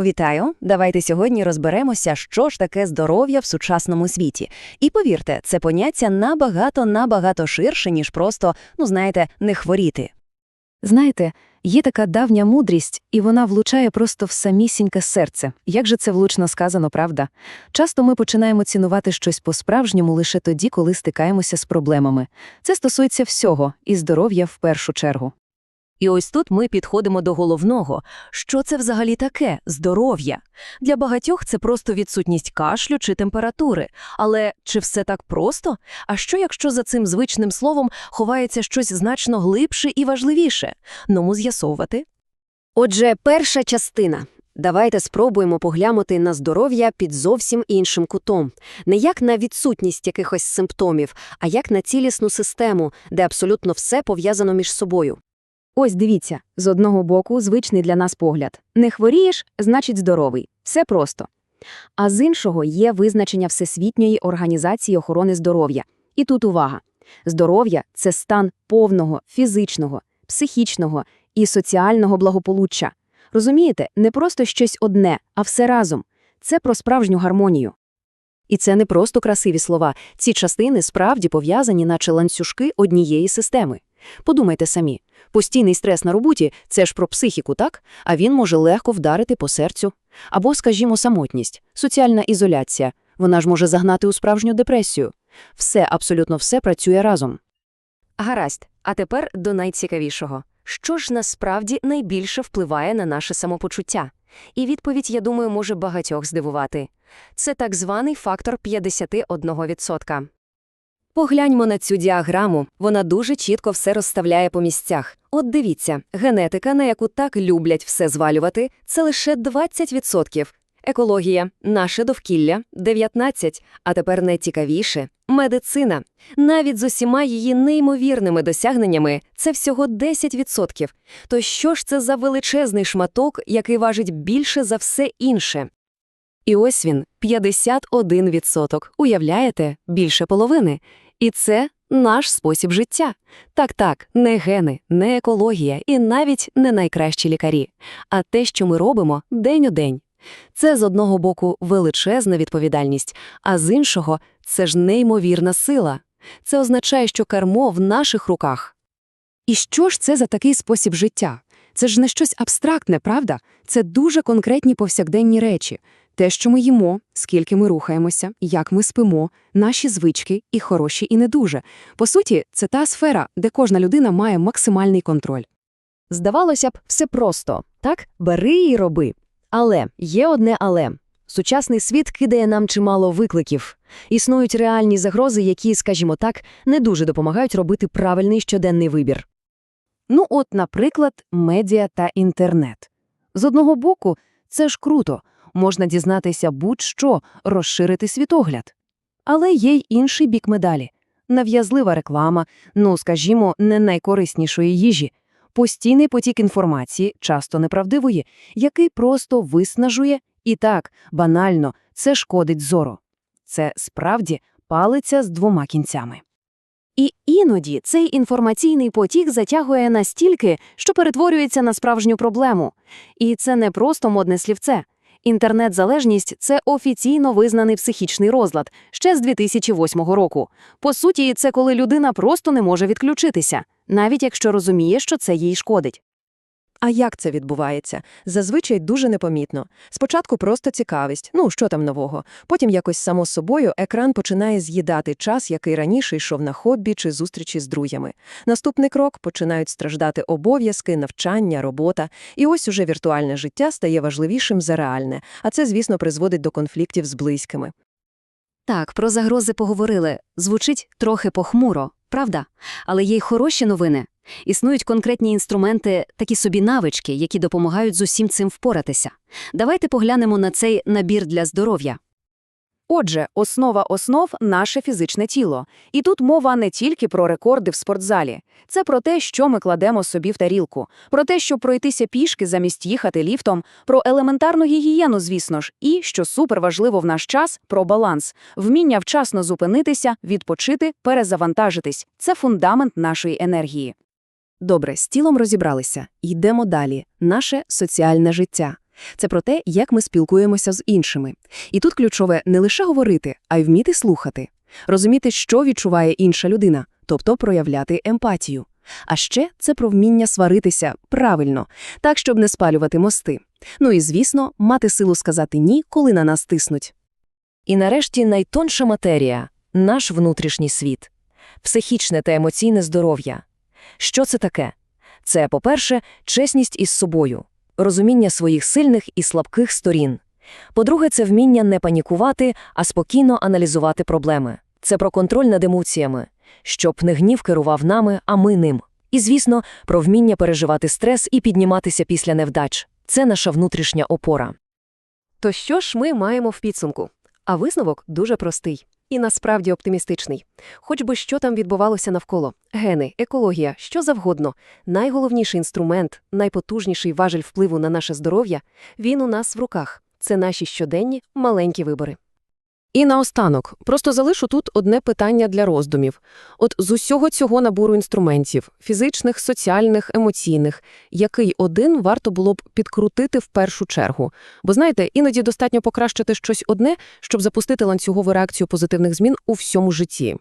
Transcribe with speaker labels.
Speaker 1: Вітаю! Давайте сьогодні розберемося, що ж таке здоров'я в сучасному світі. І повірте, це поняття набагато-набагато ширше, ніж просто, ну знаєте, не хворіти.
Speaker 2: Знаєте, є така давня мудрість, і вона влучає просто в самісіньке серце. Як же це влучно сказано, правда? Часто ми починаємо цінувати щось по-справжньому лише тоді, коли стикаємося з проблемами. Це стосується всього, і здоров'я в першу чергу.
Speaker 1: І ось тут ми підходимо до головного. Що це взагалі таке – здоров'я? Для багатьох це просто відсутність кашлю чи температури. Але чи все так просто? А що, якщо за цим звичним словом ховається щось значно глибше і важливіше? Ному з'ясовувати.
Speaker 3: Отже, перша частина. Давайте спробуємо поглянути на здоров'я під зовсім іншим кутом. Не як на відсутність якихось симптомів, а як на цілісну систему, де абсолютно все пов'язано між собою.
Speaker 2: Ось дивіться, з одного боку звичний для нас погляд. Не хворієш, значить здоровий. Все просто. А з іншого є визначення Всесвітньої організації охорони здоров'я. І тут увага. Здоров'я – це стан повного, фізичного, психічного і соціального благополуччя. Розумієте, не просто щось одне, а все разом. Це про справжню гармонію.
Speaker 3: І це не просто красиві слова. Ці частини справді пов'язані, наче ланцюжки однієї системи. Подумайте самі. Постійний стрес на роботі – це ж про психіку, так? А він може легко вдарити по серцю. Або, скажімо, самотність, соціальна ізоляція. Вона ж може загнати у справжню депресію. Все, абсолютно все працює разом.
Speaker 1: Гаразд, а тепер до найцікавішого. Що ж насправді найбільше впливає на наше самопочуття? І відповідь, я думаю, може багатьох здивувати. Це так званий фактор 51%. Погляньмо на цю діаграму, вона дуже чітко все розставляє по місцях. От дивіться, генетика, на яку так люблять все звалювати, це лише 20%. Екологія, наше довкілля – 19%, а тепер найцікавіше – медицина. Навіть з усіма її неймовірними досягненнями це всього 10%. То що ж це за величезний шматок, який важить більше за все інше? І ось він – 51%. Уявляєте? Більше половини. І це наш спосіб життя. Так-так, не гени, не екологія і навіть не найкращі лікарі, а те, що ми робимо день у день. Це з одного боку величезна відповідальність, а з іншого це ж неймовірна сила. Це означає, що кермо в наших руках.
Speaker 2: І що ж це за такий спосіб життя? Це ж не щось абстрактне, правда? Це дуже конкретні повсякденні речі. Те, що ми їмо, скільки ми рухаємося, як ми спимо, наші звички і хороші, і не дуже. По суті, це та сфера, де кожна людина має максимальний контроль.
Speaker 1: Здавалося б, все просто. Так, бери і роби. Але є одне але. Сучасний світ кидає нам чимало викликів. Існують реальні загрози, які, скажімо так, не дуже допомагають робити правильний щоденний вибір.
Speaker 2: Ну от, наприклад, медіа та інтернет. З одного боку, це ж круто, можна дізнатися будь-що, розширити світогляд. Але є й інший бік медалі. Нав'язлива реклама, ну, скажімо, не найкориснішої їжі, постійний потік інформації, часто неправдивої, який просто виснажує і так, банально, це шкодить зору. Це справді палиця з двома кінцями.
Speaker 3: І іноді цей інформаційний потік затягує настільки, що перетворюється на справжню проблему. І це не просто модне слівце. Інтернет-залежність це офіційно визнаний психічний розлад ще з 2008 року. По суті, це коли людина просто не може відключитися, навіть якщо розуміє, що це їй шкодить.
Speaker 4: А як це відбувається? Зазвичай дуже непомітно. Спочатку просто цікавість, ну що там нового. Потім якось само собою екран починає з'їдати час, який раніше йшов на хобі чи зустрічі з друзями. Наступний крок починають страждати обов'язки, навчання, робота. І ось уже віртуальне життя стає важливішим за реальне, а це, звісно, призводить до конфліктів з близькими.
Speaker 3: Так, про загрози поговорили. Звучить трохи похмуро, правда? Але є й хороші новини. Існують конкретні інструменти, такі собі навички, які допомагають з усім цим впоратися. Давайте поглянемо на цей набір для здоров'я.
Speaker 2: Отже, основа основ – наше фізичне тіло. І тут мова не тільки про рекорди в спортзалі. Це про те, що ми кладемо собі в тарілку, про те, щоб пройтися пішки замість їхати ліфтом, про елементарну гігієну, звісно ж, і, що суперважливо в наш час, про баланс, вміння вчасно зупинитися, відпочити, перезавантажитись. Це фундамент нашої енергії.
Speaker 4: Добре, з тілом розібралися. Йдемо далі. Наше соціальне життя.
Speaker 1: Це про те, як ми спілкуємося з іншими. І тут ключове не лише говорити, а й вміти слухати. Розуміти, що відчуває інша людина, тобто проявляти емпатію. А ще це про вміння сваритися правильно, так, щоб не спалювати мости. Ну і, звісно, мати силу сказати «ні», коли на нас тиснуть.
Speaker 4: І нарешті найтонша матерія – наш внутрішній світ. Психічне та емоційне здоров'я. Що це таке? Це, по-перше, чесність із собою, розуміння своїх сильних і слабких сторін. По-друге, це вміння не панікувати, а спокійно аналізувати проблеми. Це про контроль над емоціями, щоб не гнів керував нами, а ми ним. І, звісно, про вміння переживати стрес і підніматися після невдач. Це наша внутрішня опора.
Speaker 1: То що ж ми маємо в підсумку? А висновок дуже простий і насправді оптимістичний. Хоч би що там відбувалося навколо – гени, екологія, що завгодно. Найголовніший інструмент, найпотужніший важель впливу на наше здоров'я – він у нас в руках. Це наші щоденні маленькі вибори.
Speaker 5: І наостанок, просто залишу тут одне питання для роздумів. От з усього цього набору інструментів – фізичних, соціальних, емоційних – який один варто було б підкрутити в першу чергу? Бо, знаєте, іноді достатньо покращити щось одне, щоб запустити ланцюгову реакцію позитивних змін у всьому житті.